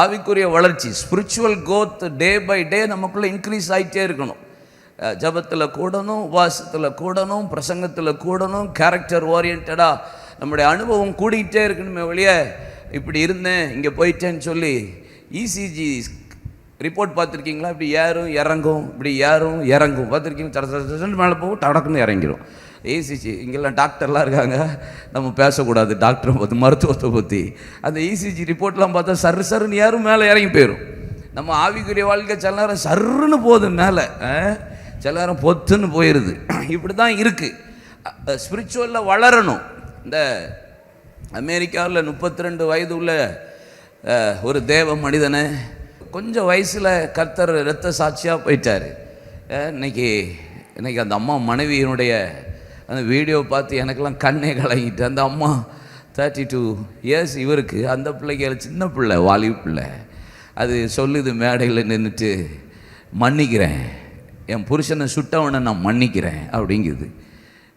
ஆவிக்குரிய வளர்ச்சி spiritual கோத் day by day நமக்குள்ளே இன்க்ரீஸ் ஆகிட்டே இருக்கணும். ஜபத்தில் கூடணும் உபாசத்தில் கூடணும் பிரசங்கத்தில் கூடணும் கேரக்டர் ஓரியன்டாக நம்முடைய அனுபவம் கூடிக்கிட்டே இருக்கணுமே வெளிய இப்படி இருந்தேன் இங்கே போயிட்டேன்னு சொல்லி இசிஜி ரிப்போர்ட் பார்த்துருக்கீங்களா? இப்படி ஏறும் இறங்கும் இப்படி ஏறும் இறங்கும். பார்த்துருக்கீங்க? மேலே போகும் டடக்குன்னு இறங்கிடும் ஏசிஜி இங்கெல்லாம் டாக்டர்லாம் இருக்காங்க. நம்ம பேசக்கூடாது டாக்டரை பற்றி மருத்துவத்தை பற்றி அந்த இசிஜி ரிப்போர்ட்லாம் பார்த்தா சரு சருன்னு யாரும் மேலே இறங்கி போயிடும் நம்ம ஆவிக்குரிய வாழ்க்கை சில நேரம் சருன்னு போகுது மேலே. சில நேரம் பொத்துன்னு போயிடுது இப்படி தான் இருக்குது ஸ்பிரிச்சுவலில் வளரணும். இந்த அமெரிக்காவில் முப்பத்தி ரெண்டு வயது உள்ள ஒரு தேவ மனிதனை கொஞ்சம் வயசில் கர்த்தர் இரத்த சாட்சியாக போயிட்டார். இன்னைக்கு இன்னைக்கு அந்த அம்மா மனைவியினுடைய அந்த வீடியோ பார்த்து எனக்கெல்லாம் கண்ணே கலங்கிட்டு அந்த அம்மா தேர்ட்டி டூ இயர்ஸ் இவருக்கு அந்த பிள்ளைக்கு சின்ன பிள்ளை வாலி பிள்ளை. அது சொல்லுது மேடையில் நின்றுட்டு மன்னிக்கிறேன். என் புருஷனை சுட்டவனை நான் மன்னிக்கிறேன் அப்படிங்குது.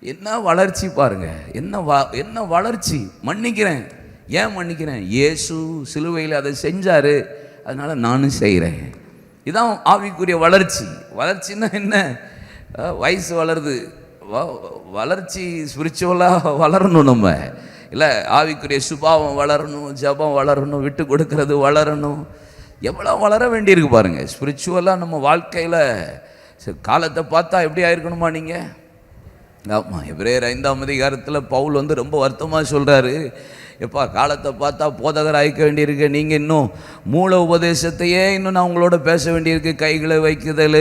என்ன வளர்ச்சி பாருங்கள் என்ன வா என்ன வளர்ச்சி. மன்னிக்கிறேன். ஏன் மன்னிக்கிறேன்? இயேசு சிலுவையில் அதை செஞ்சார். அதனால் நானும் செய்கிறேன் இதான் ஆவிக்குரிய வளர்ச்சி. வளர்ச்சின்னா என்ன? வயசு வளருது. வளர்ச்சி ஸ்பிரிச்சுவலாக வளரணும் நம்ம. இல்லை ஆவிக்குரிய சுபாவம் வளரணும் ஜபம் வளரணும் விட்டு கொடுக்கறது வளரணும். எவ்வளோ வளர வேண்டியிருக்கு பாருங்கள் ஸ்பிரிச்சுவலாக நம்ம வாழ்க்கையில் காலத்தை பார்த்தா எப்படி ஆயிருக்கணுமா நீங்கள் ஆமாம் எபிரேயர் ஐந்தாம் அதிகாரத்தில் பவுல் வந்து ரொம்ப வருத்தமாக சொல்கிறாரு எப்பா காலத்தை பார்த்தா போதகர் ஆயிக்க வேண்டியிருக்கு. நீங்கள் இன்னும் மூல உபதேசத்தையே இன்னும் நான் உங்களோட பேச வேண்டியிருக்கு. கைகளை வைக்குதல்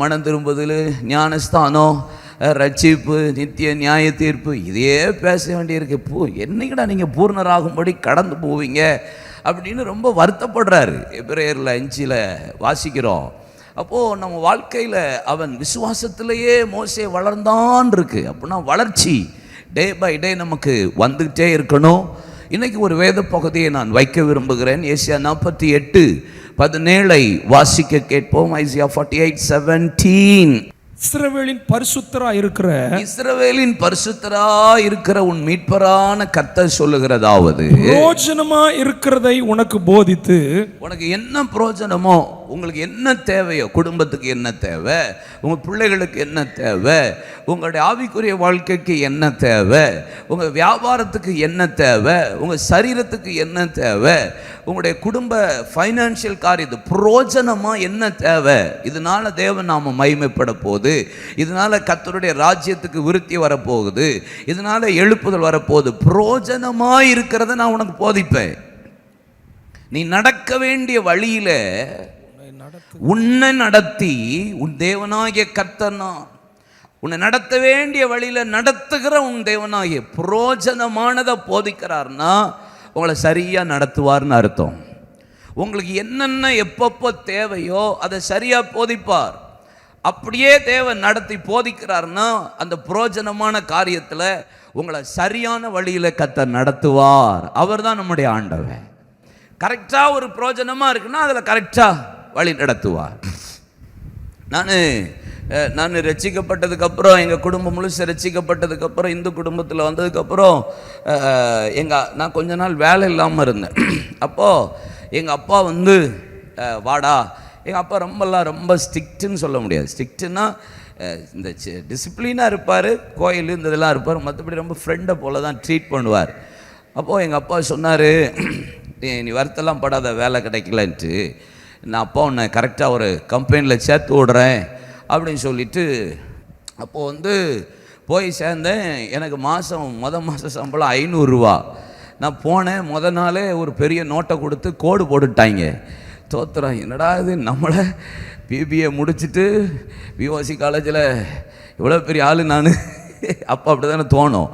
மனம் திரும்புதல் ஞானஸ்தானம் ரட்சிப்பு நித்திய நியாய தீர்ப்பு இதையே பேச வேண்டியிருக்கு. பூ என்னைக்குடா நீங்கள் பூர்ணராகும்படி கடந்து போவீங்க? அப்படின்னு ரொம்ப வருத்தப்படுறாரு. எப்ரேயரில் அஞ்சில் வாசிக்கிறோம். அப்போது நம்ம வாழ்க்கையில் அவன் விசுவாசத்திலேயே மோசே வளர்ந்தான் இருக்கு. அப்படின்னா வளர்ச்சி டே பை டே நமக்கு வந்துக்கிட்டே இருக்கணும். இன்றைக்கி ஒரு வேத பகுதியை நான் வைக்க விரும்புகிறேன். ஏசியா நாற்பத்தி எட்டு பதினேழை வாசிக்க கேட்போம். ஐசியா ஃபார்ட்டி எயிட் செவன்டீன் இஸ்ரவேலின் பரிசுத்தரா இருக்கிற இஸ்ரவேலின் பரிசுத்தரா இருக்கிற உன் மீட்பரான கர்த்தர் சொல்லுகிறதாவது பிரோஜனமா இருக்கிறதை உனக்கு போதித்து உனக்கு என்ன பிரயோஜனமோ உங்களுக்கு என்ன தேவையோ குடும்பத்துக்கு என்ன தேவை உங்கள் பிள்ளைகளுக்கு என்ன தேவை உங்களுடைய ஆவிக்குரிய வாழ்க்கைக்கு என்ன தேவை உங்கள் வியாபாரத்துக்கு என்ன தேவை உங்கள் சரீரத்துக்கு என்ன தேவை உங்களுடைய குடும்ப ஃபைனான்ஷியல் காரியத்து புரோஜனமாக என்ன தேவை இதனால தேவன் நாம மகிமைப்பட போகுது இதனால கத்தருடைய ராஜ்யத்துக்கு விருத்தி வரப்போகுது இதனால எழுப்புதல் வரப்போகுது புரோஜனமாக இருக்கிறத நான் உனக்கு போதிப்பேன். நீ நடக்க வேண்டிய வழியில உன்னை நடத்தி உன் தேவனாகிய கர்த்தனா உன்னை நடத்த வேண்டிய வழியில் நடத்துகிற உன் தேவனாகிய புரோஜனமானதை போதிக்கிறார்னா உங்களை சரியாக நடத்துவார்னு அர்த்தம். உங்களுக்கு என்னென்ன எப்பப்போ தேவையோ அதை சரியாக போதிப்பார். அப்படியே தேவன் நடத்தி போதிக்கிறார்னா அந்த புரோஜனமான காரியத்தில் உங்களை சரியான வழியில் கத்த நடத்துவார். அவர் தான் நம்முடைய ஆண்டவன் கரெக்டாக ஒரு புரோஜனமாக இருக்குன்னா அதில் கரெக்டாக வழி நடத்துவார். நான் நான் ரசிக்கப்பட்டதுக்கப்புறம் எங்கள் குடும்பம் முழுசு ரசிக்கப்பட்டதுக்கப்புறம் இந்து குடும்பத்தில் வந்ததுக்கப்புறம் எங்கள் நான் கொஞ்ச நாள் வேலை இல்லாமல் இருந்தேன். அப்போது எங்கள் அப்பா வந்து வாடா எங்கள் அப்பா ரொம்பலாம் ரொம்ப ஸ்ட்ரிக்ட்டுன்னு சொல்ல முடியாது. ஸ்ட்ரிக்ட்டுன்னா இந்த டிசிப்ளினாக இருப்பார் கோயில் இந்த இதெல்லாம் இருப்பார் மற்றபடி ரொம்ப ஃப்ரெண்டை போல தான் ட்ரீட் பண்ணுவார். அப்போது எங்கள் அப்பா சொன்னார் நீ வருத்தெல்லாம் படாத வேலை கிடைக்கலன்ட்டு. நான் அப்பா உன்னை கரெக்டாக ஒரு கம்பெனியில் சேர்த்து விடுறேன் அப்படின்னு சொல்லிட்டு அப்போது வந்து போய் சேர்ந்தேன். எனக்கு மாதம் மொதல் மாத சம்பளம் ஐநூறுரூவா நான் போனேன். முத நாளே ஒரு பெரிய நோட்டை கொடுத்து கோடு போட்டுட்டாங்க. தோத்துறோம் என்னடா இது? நம்மளை பிபிஏ முடிச்சுட்டு பிஓசி காலேஜில் இவ்வளோ பெரிய ஆள் நான். அப்போ அப்படி தானே தோணும்.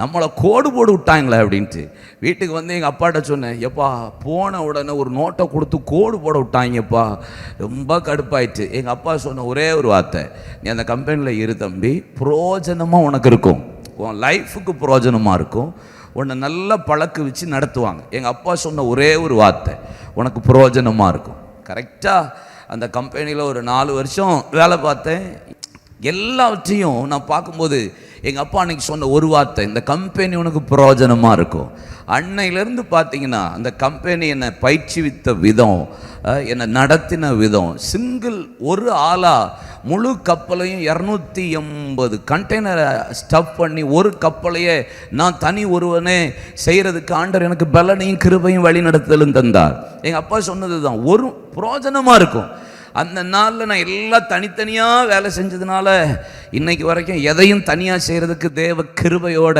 நம்மளை கோடு போட்டு விட்டாங்களே அப்படின்ட்டு. வீட்டுக்கு வந்து எங்கள் அப்பாட்ட சொன்னேன் எப்பா போன உடனே ஒரு நோட்டை கொடுத்து கோடு போட விட்டாங்கப்பா. ரொம்ப கடுப்பாயிட்டு. எங்கள் அப்பா சொன்ன ஒரே ஒரு வார்த்தை நீ அந்த கம்பெனியில் இரு தம்பி புரோஜனமாக உனக்கு இருக்கும். உன் லைஃபுக்கு புரோஜனமாக இருக்கும். உன்னை நல்லா பழக்க வச்சு நடத்துவாங்க. எங்கள் அப்பா சொன்ன ஒரே ஒரு வார்த்தை உனக்கு புரோஜனமாக இருக்கும். கரெக்டாக அந்த கம்பெனியில் ஒரு நாலு வருஷம் வேலை பார்த்தேன். எல்லாவற்றையும் நான் பார்க்கும்போது எங்கள் அப்பா அன்னைக்கு சொன்ன ஒரு வார்த்தை இந்த கம்பெனி உனக்கு பிரயோஜனமாக இருக்கும். அன்னையிலேருந்து பார்த்தீங்கன்னா அந்த கம்பெனி என்னை பயிற்சிவித்த விதம் என்னை நடத்தின விதம் சிங்கிள் ஒரு ஆளாக முழு கப்பலையும் இரநூத்தி எண்பது கண்டெய்னரை ஸ்டஃப் பண்ணி ஒரு கப்பலையே நான் தனி ஒருவனே செய்கிறதுக்கு ஆண்டர் எனக்கு பலனையும் கிருபையும் வழிநடத்தலும் தந்தார். எங்கள் அப்பா சொன்னது தான் ஒரு பிரோஜனமாக இருக்கும். அந்த நாளில் நான் எல்லாம் தனித்தனியாக வேலை செஞ்சதுனால இன்னைக்கு வரைக்கும் எதையும் தனியாக செய்கிறதுக்கு தேவ கிருபையோட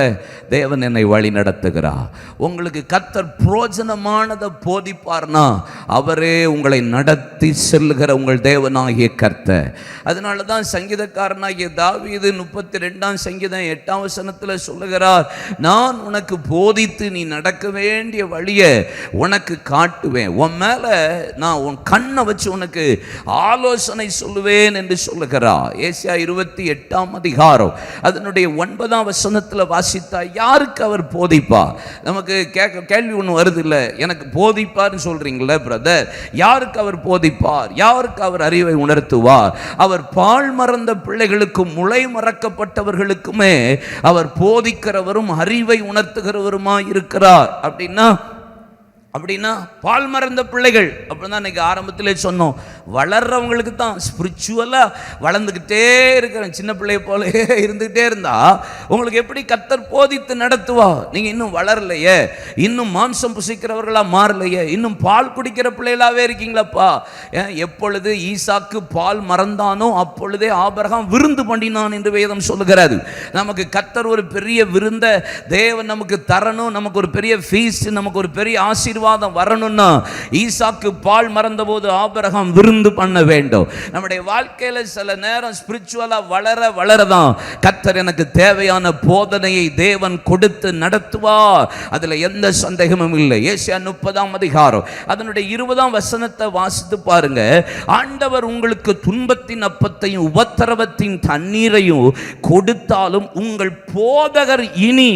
தேவன் என்னை வழி நடத்துகிறார் உங்களுக்கு கத்தர் புரோஜனமானதை போதிப்பார்னா அவரே உங்களை நடத்தி செல்லுகிற உங்கள் தேவனாகிய கர்த்தர். அதனால தான் சங்கீதக்காரனாகிய தாவீது முப்பத்தி ரெண்டாம் சங்கீதம் எட்டாம் வசனத்தில் சொல்லுகிறார் நான் உனக்கு போதித்து நீ நடக்க வேண்டிய வழியை உனக்கு காட்டுவேன். உன் மேலே நான் உன் கண்ணை வச்சு உனக்கு ஆலோசனை சொல்லுவேன் என்று சொல்லுகிறார். ஏசியா இருபத்தி எட்டாம் அதிகாரம். அதனுடைய ஒன்பதாம் வசனத்தில் வாசித்தா யாருக்கு அவர் போதிப்பார்? நமக்கு கேட்க கேள்வி ஒன்று வருது இல்லை எனக்கு போதிப்பார்னு சொல்கிறீங்களே பிரதர் யாருக்கு அவர் போதிப்பார்? யாருக்கு அவர் அறிவை உணர்த்துவார்? அவர் பால் மறந்த பிள்ளைகளுக்கும் முளை மறக்கப்பட்டவர்களுக்குமே அவர் போதிக்கிறவரும் அறிவை உணர்த்துகிறவருமாய் இருக்கிறார் அப்படின்னா அப்படின்னா பால் மறந்த பிள்ளைகள். அப்படின்னு தான் இன்னைக்கு ஆரம்பத்திலே சொன்னோம். வளர்றவங்களுக்கு தான் ஸ்பிரிச்சுவலாக வளர்ந்துக்கிட்டே இருக்கிறேன். சின்ன பிள்ளைய போலயே இருந்துக்கிட்டே இருந்தா உங்களுக்கு எப்படி கத்தர் போதித்து நடத்துவா நீங்கள் இன்னும் வளரலையே. இன்னும் மாம்சம் புசிக்கிறவர்களாக மாறலையே. இன்னும் பால் குடிக்கிற பிள்ளைகளாகவே இருக்கீங்களாப்பா. ஏன், எப்பொழுது ஈசாக்கு பால் மறந்தானோ அப்பொழுதே ஆபரகம் விருந்து பண்ணினான் என்று வேதம் சொல்லுகிறது. நமக்கு கத்தர் ஒரு பெரிய விருந்த தேவன் நமக்கு தரணும் நமக்கு ஒரு பெரிய ஃபீஸ் நமக்கு ஒரு பெரிய ஆசீர்வாதம் வரணும்னா ஈசாக்கு பால் மறந்தபோது ஆபரகம் விருந்து பண்ண வேண்டும். நம்முடைய வாழ்க்கையில சில நேரம் ஸ்பிரிச்சுவலாக வளர வளரதான். கத்தர் எனக்கு தேவையான போதனையை தேவன் கொடுத்து நடத்துவார். அதுல எந்த சந்தேகமும் இல்லை. ஏசியா முப்பதாம் அதிகாரம். அதனுடைய இருபதாம் வசனத்தை வாசித்து பாருங்க. ஆண்டவர் உங்களுக்கு துன்பத்தின் அப்பத்தையும் உபத்திரவத்தின் தண்ணீரையும் கொடுத்தாலும் உங்கள் போதகர் இனி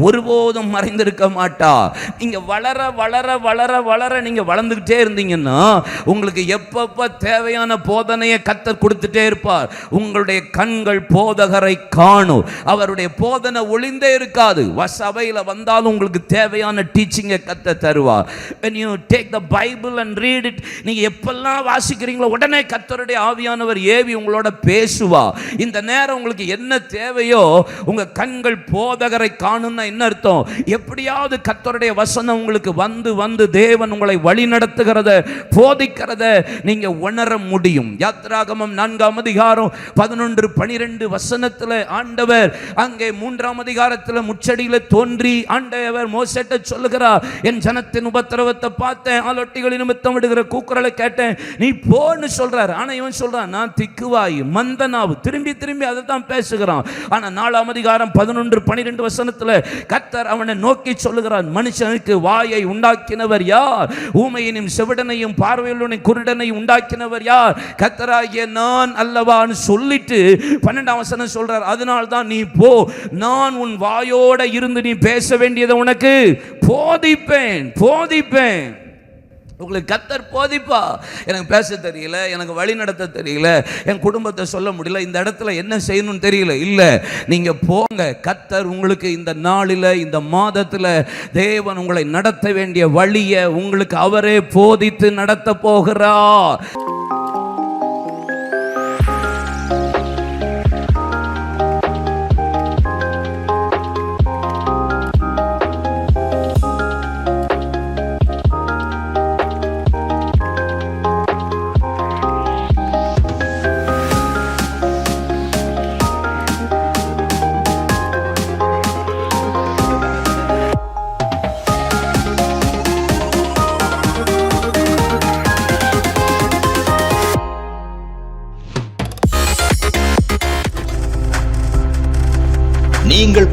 ஒருபோதும் மறைந்திருக்க மாட்டார். நீங்க வளர வளர வளர வளர நீங்க வளர்ந்துக்கிட்டே இருந்தீங்கன்னா உங்களுக்கு எப்பப்ப தேவையான போதனையை கத்தர் கொடுத்துட்டே இருப்பார். உங்களுடைய கண்கள் போதகரை காணும். அவருடைய போதனை ஒளிந்தே இருக்காது. சபையில் வந்தாலும் உங்களுக்கு தேவையான டீச்சிங்கை கத்த தருவார். When you take the Bible and read it நீங்க எப்பெல்லாம் வாசிக்கிறீங்களோ உடனே கத்தருடைய ஆவியானவர் ஏவி உங்களோட பேசுவா இந்த நேரம் உங்களுக்கு என்ன தேவையோ உங்க கண்கள் போதகரை காணும்னா என்ன அர்த்தம்? எப்படியாவது கத்தருடைய வசனம் உங்களுக்கு வந்து வந்து வந்து தேவன் உங்களை வழி நடத்துகிறத போதிக்கிறத நீங்க உணர முடியும். யாத்ராகமம் நான்காம் அதிகாரம் பதினொன்று பனிரெண்டு வசனத்தில் ஆண்டவர் அங்கே மூன்றாம் அதிகாரத்தில் முச்சடியில் தோன்றி ஆண்டவர் மோசட்ட சொல்லுகிறார் என் ஜனத்தின் உபத்திரவத்தை பார்த்தேன் ஆலொட்டிகளின் நிமித்தம் விடுகிற கூக்குரலை கேட்டேன். நீ போன்னு சொல்றார். ஆனா இவன் சொல்றான் நான் திக்குவாய் மந்தனாவு. திரும்பி திரும்பி அதை தான் பேசுகிறான். ஆனா நாலாம் அதிகாரம் பதினொன்று பனிரெண்டு வசனத்தில் கத்தர் அவனை நோக்கி சொல்லுகிறான் மனுஷனுக்கு வாயை உண்டா உண்டாக்கினவர் யார்? ஊமையினும் செவிடனையும் பார்வையுள்ளனையும் குருடனையும் உண்டாக்கினவர் யார்? கத்தராகிய நான் அல்லவான்னு சொல்லிட்டு பன்னெண்டாம் வசனம் சொல்றார் அதனால் தான் நீ போ நான் உன் வாயோட இருந்து நீ பேச வேண்டியதை உனக்கு போதிப்பேன் போதிப்பேன். உங்களுக்கு கத்தர் போதிப்பா. எனக்கு பேச தெரியல எனக்கு வழி நடத்த தெரியல என் குடும்பத்தை சொல்ல முடியல இந்த இடத்துல என்ன செய்யணும்னு தெரியல. இல்லை நீங்கள் போங்க. கத்தர் உங்களுக்கு இந்த நாளில் இந்த மாதத்தில் தேவன் உங்களை நடத்த வேண்டிய வழியை உங்களுக்கு அவரே போதித்து நடத்த போகிறார்.